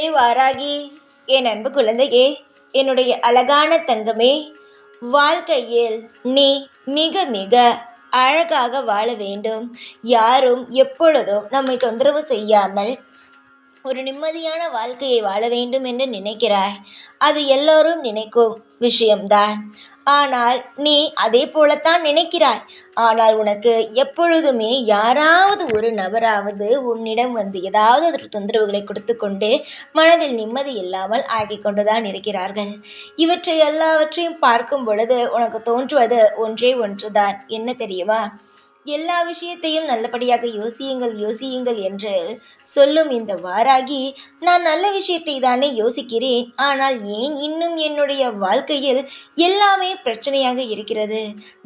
ஏய் வாராகி என் அன்பு குழந்தையே என்னுடைய அழகான தங்கமே வாழ்க்கையில் நீ மிக மிக அழகாக வாழ வேண்டும். யாரும் எப்பொழுதும் நம்மை தொந்தரவு செய்யாமல் ஒரு நிம்மதியான வாழ்க்கையை வாழ வேண்டும் என்று நினைக்கிறாய். அது எல்லோரும் நினைக்கும் விஷயம்தான். ஆனால் நீ அதே போலத்தான் நினைக்கிறாய். ஆனால் உனக்கு எப்பொழுதுமே யாராவது ஒரு நபராவது உன்னிடம் வந்து ஏதாவது ஒரு தொந்தரவுகளை கொடுத்து கொண்டு மனதில் நிம்மதி இல்லாமல் ஆகி கொண்டுதான் இருக்கிறார்கள். இவற்றை எல்லாவற்றையும் பார்க்கும் பொழுது உனக்கு தோன்றுவது ஒன்றே ஒன்றுதான். என்ன தெரியுமா? எல்லா விஷயத்தையும் நல்லபடியாக யோசியுங்கள் யோசியுங்கள் என்று சொல்லும் இந்த வாராகி நான் நல்ல விஷயத்தை தானே யோசிக்கிறேன். ஆனால் ஏன் இன்னும் என்னுடைய வாழ்க்கையில் எல்லாமே பிரச்சனையாக இருக்கிறது?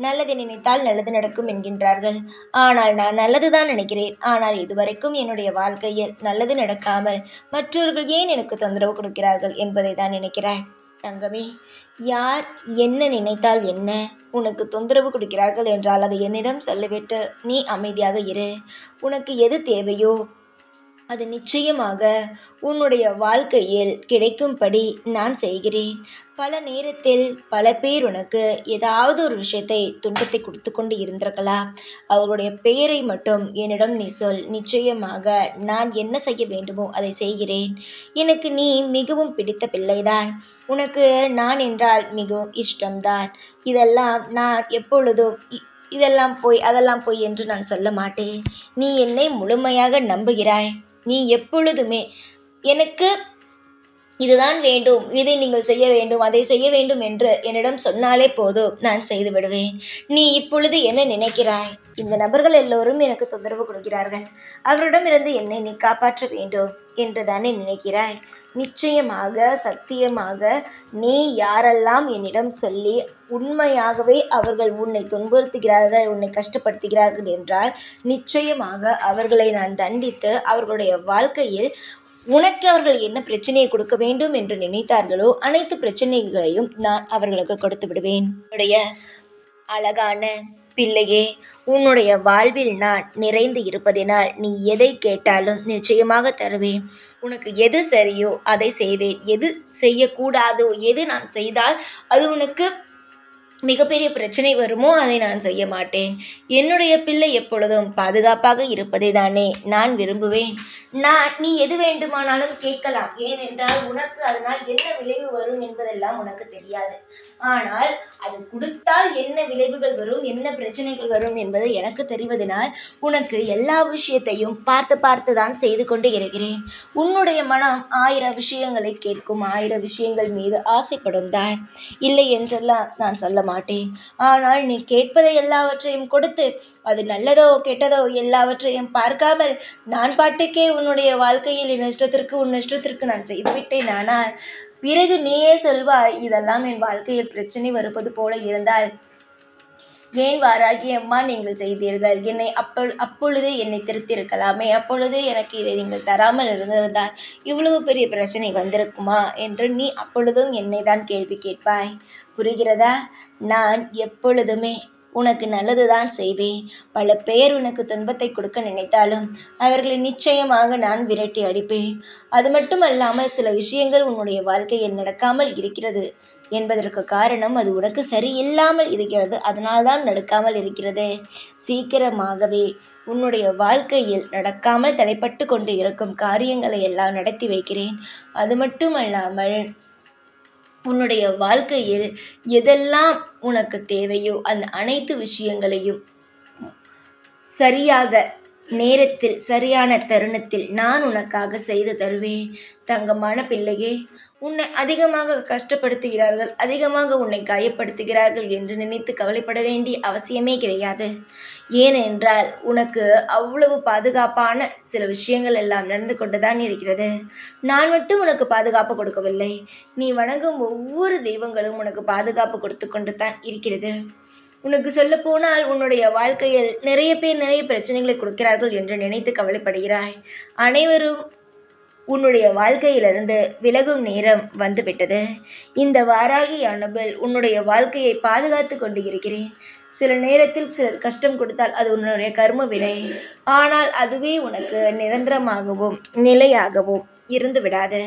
நல்லது நினைத்தால் நல்லது நடக்கும் என்கின்றார்கள். ஆனால் நான் நல்லது தான் நினைக்கிறேன். ஆனால் இதுவரைக்கும் என்னுடைய வாழ்க்கையில் நல்லது நடக்காமல் மற்றவர்கள் ஏன் எனக்கு தொந்தரவு கொடுக்கிறார்கள்? என்பதை தான் நினைக்கிறேன். தங்கமே யார் என்ன நினைத்தால் என்ன? உனக்கு தொந்தரவு கொடுக்கிறார்கள் என்றால் அதை என்னிடம் சொல்லிவிட்டு நீ அமைதியாக இரு. உனக்கு எது தேவையோ அது நிச்சயமாக உன்னுடைய வாழ்க்கையில் கிடைக்கும்படி நான் செய்கிறேன். பல நேரத்தில் பல பேர் உனக்கு ஏதாவது ஒரு விஷயத்தை துன்பத்தை கொடுத்து கொண்டு இருந்திருக்கலாம். அவர்களுடைய பெயரை மட்டும் என்னிடம் நீ சொல். நிச்சயமாக நான் என்ன செய்ய வேண்டுமோ அதை செய்கிறேன். எனக்கு நீ மிகவும் பிடித்த பிள்ளைதான். உனக்கு நான் என்றால் மிகவும் இஷ்டம்தான். இதெல்லாம் நான் எப்பொழுதும் இதெல்லாம் போய் அதெல்லாம் போய் என்று நான் சொல்ல மாட்டேன். நீ என்னை முழுமையாக நம்புகிறாய். நீ எப்பொழுதுமே எனக்கு இதுதான் வேண்டும் இதை நீங்கள் செய்ய வேண்டும் அதை செய்ய வேண்டும் என்று என்னிடம் சொன்னாலே போதும் நான் செய்து விடுவேன். நீ இப்பொழுது என்ன நினைக்கிறாய்? இந்த நபர்கள் எல்லோரும் எனக்கு தொந்தரவு கொடுக்கிறார்கள். அவரிடமிருந்து என்னை நீ காப்பாற்ற வேண்டும் என்று தானே நினைக்கிறாய். நிச்சயமாக சத்தியமாக நீ யாரெல்லாம் என்னிடம் சொல்லி உண்மையாகவே அவர்கள் உன்னை துன்புறுத்துகிறார்கள் உன்னை கஷ்டப்படுத்துகிறார்கள் என்றால் நிச்சயமாக அவர்களை நான் தண்டித்து அவர்களுடைய வாழ்க்கையில் உனக்கு அவர்கள் என்ன பிரச்சனையை கொடுக்க வேண்டும் என்று நினைத்தார்களோ அனைத்து பிரச்சனைகளையும் நான் அவர்களுக்கு கொடுத்து விடுவேன். அழகான பிள்ளையே உன்னுடைய வாழ்வில் நான் நிறைந்து இருப்பதினால் நீ எதை கேட்டாலும் நிச்சயமாக தருவேன். உனக்கு எது சரியோ அதை செய்வேன். எது செய்யக்கூடாதோ எது நான் செய்தால் அது உனக்கு மிகப்பெரிய பிரச்சனை வருமோ அதை நான் செய்ய மாட்டேன். என்னுடைய பிள்ளை எப்பொழுதும் பாதுகாப்பாக இருப்பதை தானே நான் விரும்புவேன். நான் நீ எது வேண்டுமானாலும் கேட்கலாம். ஏனென்றால் உனக்கு அதனால் என்ன விளைவு வரும் என்பதெல்லாம் உனக்கு தெரியாது. ஆனால் அது கொடுத்தால் என்ன விளைவுகள் வரும் என்ன பிரச்சனைகள் வரும் என்பது எனக்கு தெரிவதனால் உனக்கு எல்லா விஷயத்தையும் பார்த்து பார்த்து தான் செய்து கொண்டு இருக்கிறேன். உன்னுடைய மனம் ஆயிரம் விஷயங்களை கேட்கும் ஆயிரம் விஷயங்கள் மீது ஆசைப்படும் தான். இல்லை என்றெல்லாம் நான் சொல்ல மாட்டேன். ஆனால் நீ கேட்பதை எல்லாவற்றையும் கொடுத்து அது நல்லதோ கெட்டதோ எல்லாவற்றையும் பார்க்காமல் நான் பாட்டுக்கே உன்னுடைய வாழ்க்கையில் என் இஷ்டத்திற்கு உன் இஷ்டத்திற்கு நான் செய்துவிட்டேன். ஆனால் பிறகு நீயே சொல்வாய் இதெல்லாம் என் வாழ்க்கையில் பிரச்சனை வருவது போல இருந்தால். ஏன் வாராகி? அம்மா நீங்கள் செய்தீர்கள். என்னை அப்பொ அப்பொழுதே என்னை திருத்திருக்கலாமே அப்பொழுதே எனக்கு இதை நீங்கள் தராமல் இருந்திருந்தால் இவ்வளவு பெரிய பிரச்சனை வந்திருக்குமா? என்று நீ அப்பொழுதும் என்னை தான் கேள்வி கேட்பாய். புரிகிறதா? நான் எப்பொழுதுமே உனக்கு நல்லது தான் செய்வேன். பல பேர் உனக்கு துன்பத்தை கொடுக்க நினைத்தாலும் அவர்களை நிச்சயமாக நான் விரட்டி அடிப்பேன். அது மட்டுமல்லாமல் சில விஷயங்கள் உன்னுடைய வாழ்க்கையில் நடக்காமல் இருக்கிறது என்பதற்கு காரணம் அது உனக்கு சரியில்லாமல் இருக்கிறது. அதனால்தான் நடக்காமல் இருக்கிறது. சீக்கிரமாகவே உன்னுடைய வாழ்க்கையில் நடக்காமல் தடைப்பட்டு கொண்டு இருக்கும் காரியங்களை எல்லாம் நடத்தி வைக்கிறேன். அது மட்டுமல்லாமல் உன்னுடைய வாழ்க்கையில் எதெல்லாம் உனக்கு தேவையோ அந்த அனைத்து விஷயங்களையும் சரியாக நேரத்தில் சரியான தருணத்தில் நான் உனக்காக செய்து தருவேன். தங்கமான பிள்ளையே உன்னை அதிகமாக கஷ்டப்படுத்துகிறார்கள் அதிகமாக உன்னை காயப்படுத்துகிறார்கள் என்று நினைத்து கவலைப்பட வேண்டிய அவசியமே கிடையாது. ஏனென்றால் உனக்கு அவ்வளவு பாதுகாப்பான சில விஷயங்கள் எல்லாம் நடந்து கொண்டு தான் இருக்கிறது. நான் மட்டும் உனக்கு பாதுகாப்பு கொடுக்கவில்லை. நீ வணங்கும் ஒவ்வொரு தெய்வங்களும் உனக்கு பாதுகாப்பு கொடுத்து கொண்டு தான் இருக்கிறது. உனக்கு சொல்லப்போனால் உன்னுடைய வாழ்க்கையில் நிறைய பேர் நிறைய பிரச்சனைகளை கொடுக்கிறார்கள் என்று நினைத்து கவலைப்படுகிறாய். அனைவரும் உன்னுடைய வாழ்க்கையிலிருந்து விலகும் நேரம் வந்துவிட்டது. இந்த வாராகி அனுபல் உன்னுடைய வாழ்க்கையை பாதுகாத்து கொண்டு இருக்கிறேன். சில நேரத்தில் சிலர் கஷ்டம் கொடுத்தால் அது உன்னுடைய கர்ம வினை. ஆனால் அதுவே உனக்கு நிரந்தரமாகவும் நிலையாகவும் இருந்து விடாது.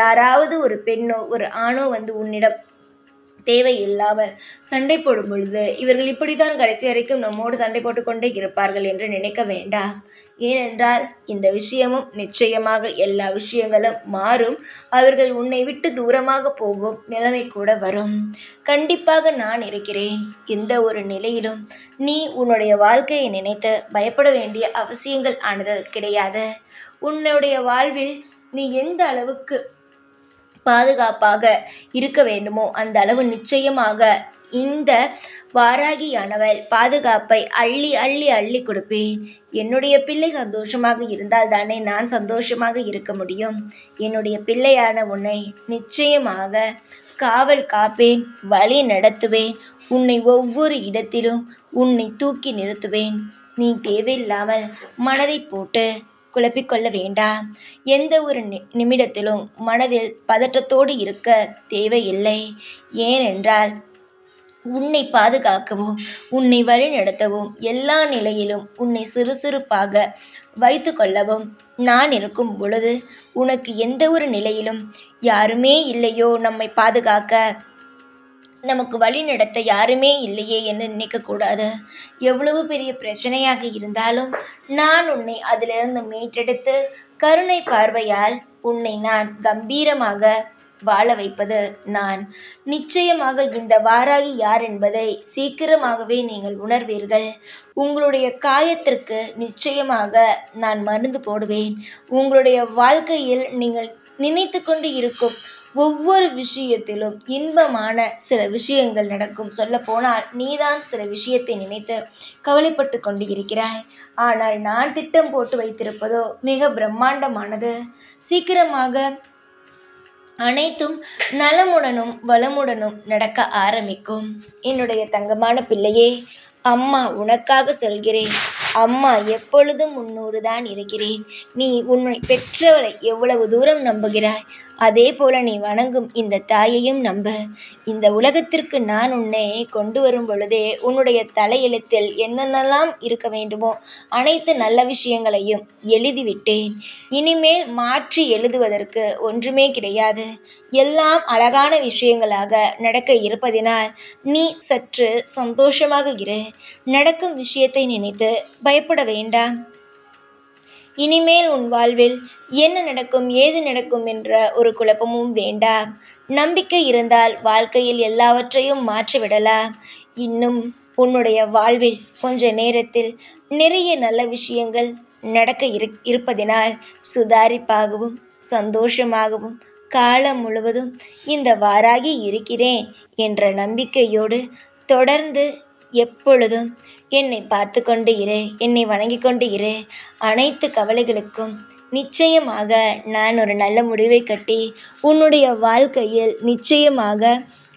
யாராவது ஒரு பெண்ணோ ஒரு ஆணோ வந்து உன்னிடம் தேவை இல்லாமல் சண்டை போடும் பொழுது இவர்கள் இப்படித்தான் கடைசி வரைக்கும் நம்மோடு சண்டை போட்டுக்கொண்டே இருப்பார்கள் என்று நினைக்க வேண்டாம். ஏனென்றால் இந்த விஷயமும் நிச்சயமாக எல்லா விஷயங்களும் மாறும். அவர்கள் உன்னை விட்டு தூரமாக போகும் நிலைமை கூட வரும். கண்டிப்பாக நான் இருக்கிறேன். எந்த ஒரு நிலையிலும் நீ உன்னுடைய வாழ்க்கையை நினைத்து பயப்பட வேண்டிய அவசியங்கள் ஆனது கிடையாது. உன்னுடைய வாழ்வில் நீ எந்த அளவுக்கு பாதுகாப்பாக இருக்க வேண்டுமோ அந்த அளவு நிச்சயமாக இந்த வாராகியானவள் பாதுகாப்பை அள்ளி அள்ளி அள்ளி கொடுப்பேன். என்னுடைய பிள்ளை சந்தோஷமாக இருந்தால் தானே நான் சந்தோஷமாக இருக்க முடியும். என்னுடைய பிள்ளையான உன்னை நிச்சயமாக காவல் காப்பேன் வழி நடத்துவேன். உன்னை ஒவ்வொரு இடத்திலும் உன்னை தூக்கி நிறுத்துவேன். நீ தேவையில்லாமல் மனதை போட்டு குழப்பிக்கொள்ள வேண்டாம். எந்த ஒரு நி நிமிடத்திலும் மனதில் பதற்றத்தோடு இருக்க தேவையில்லை. ஏனென்றால் உன்னை பாதுகாக்கவும் உன்னை வழிநடத்தவும் எல்லா நிலையிலும் உன்னை சுறுசுறுப்பாக வைத்து கொள்ளவும் நான் இருக்கும் பொழுது உனக்கு எந்த ஒரு நிலையிலும் யாருமே இல்லையோ நம்மை பாதுகாக்க நமக்கு வழி நடத்த யாருமே இல்லையே என்று நினைக்கக்கூடாது. எவ்வளவு பெரிய பிரச்சனையாக இருந்தாலும் நான் உன்னை அதிலிருந்து மீட்டெடுத்து கருணை பார்வையால் உன்னை நான் கம்பீரமாக வாழ வைப்பது நான். நிச்சயமாக இந்த வாராகி யார் என்பதை சீக்கிரமாகவே நீங்கள் உணர்வீர்கள். உங்களுடைய காயத்திற்கு நிச்சயமாக நான் மருந்து போடுவேன். உங்களுடைய வாழ்க்கையில் நீங்கள் நினைத்து கொண்டு இருக்கும் ஒவ்வொரு விஷயத்திலும் இன்பமான சில விஷயங்கள் நடக்கும். சொல்லப்போனால் நீதான் சில விஷயத்தை நினைத்து கவலைப்பட்டு கொண்டு இருக்கிறாய் ஆனால் நான் திட்டம் போட்டு வைத்திருப்பதோ மிக பிரம்மாண்டமானது. சீக்கிரமாக அனைத்தும் நலமுடனும் வளமுடனும் நடக்க ஆரம்பிக்கும். என்னுடைய தங்கமான பிள்ளையே அம்மா உனக்காக சொல்கிறேன். அம்மா எப்பொழுதும் உன்னோடு தான் இருக்கிறேன். நீ உன்னை பெற்றவளை எவ்வளவு தூரம் நம்புகிறாய்? அதே போல நீ வணங்கும் இந்த தாயையும் நம்ப. இந்த உலகத்திற்கு நான் உன்னை கொண்டு வரும் பொழுதே உன்னுடைய தலையெழுத்தில் என்னென்னலாம் இருக்க வேண்டுமோ அனைத்து நல்ல விஷயங்களையும் எழுதிவிட்டேன். இனிமேல் மாற்றி எழுதுவதற்கு ஒன்றுமே கிடையாது. எல்லாம் அழகான விஷயங்களாக நடக்க இருப்பதினால் நீ சற்று சந்தோஷமாக இரு. நடக்கும் விஷயத்தை நினைத்து பயப்பட வேண்டாம். இனிமேல் உன் வாழ்வில் என்ன நடக்கும் ஏது நடக்கும் என்ற ஒரு குழப்பமும் வேண்டாம். நம்பிக்கை இருந்தால் வாழ்க்கையில் எல்லாவற்றையும் மாற்றிவிடலாம் இன்னும் உன்னுடைய வாழ்வில் கொஞ்ச நேரத்தில் நிறைய நல்ல விஷயங்கள் நடக்க இரு இருப்பதினால் சுதாரிப்பாகவும் சந்தோஷமாகவும் காலம் முழுவதும் இந்த வாராகி இருக்கிறேன் என்ற நம்பிக்கையோடு தொடர்ந்து எப்பொழுதும் என்னை பார்த்து கொண்டு இரு என்னை வணங்கி கொண்டு இரு. அனைத்து கவலைகளுக்கும் நிச்சயமாக நான் ஒரு நல்ல முடிவை கட்டி உன்னுடைய வாழ்க்கையில் நிச்சயமாக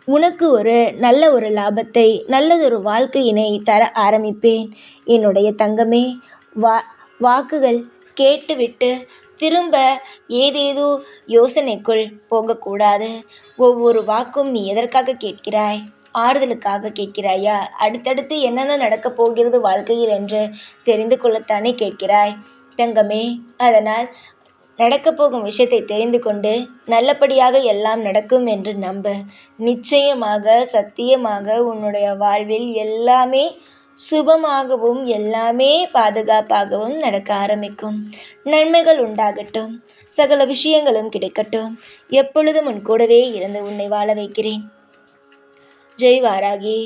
உனக்கு ஒரு நல்ல ஒரு லாபத்தை நல்லதொரு வாழ்க்கையினை தர ஆரம்பிப்பேன். என்னுடைய தங்கமே வா வாக்குகள் கேட்டுவிட்டு திரும்ப ஏதேதோ யோசனைக்குள் போகக்கூடாது. ஒவ்வொரு வாக்கும் நீ எதற்காக கேட்கிறாய்? ஆறுதலுக்காக கேட்கிறாயா? அடுத்தடுத்து என்னென்ன நடக்கப் போகிறது வாழ்க்கையில் என்று தெரிந்து கொள்ளத்தானே கேட்கிறாய்? தங்கமே அதனால் நடக்கப் போகும் விஷயத்தை தெரிந்து கொண்டு நல்லபடியாக எல்லாம் நடக்கும் என்று நம்பு. நிச்சயமாக சத்தியமாக உன்னுடைய வாழ்வில் எல்லாமே சுபமாகவும் எல்லாமே பாதுகாப்பாகவும் நடக்க ஆரம்பிக்கும். நன்மைகள் உண்டாகட்டும். சகல விஷயங்களும் கிடைக்கட்டும். எப்பொழுதும் உன் கூடவே இருந்து உன்னை வாழ வைக்கிறேன். ஜெய் வாராகி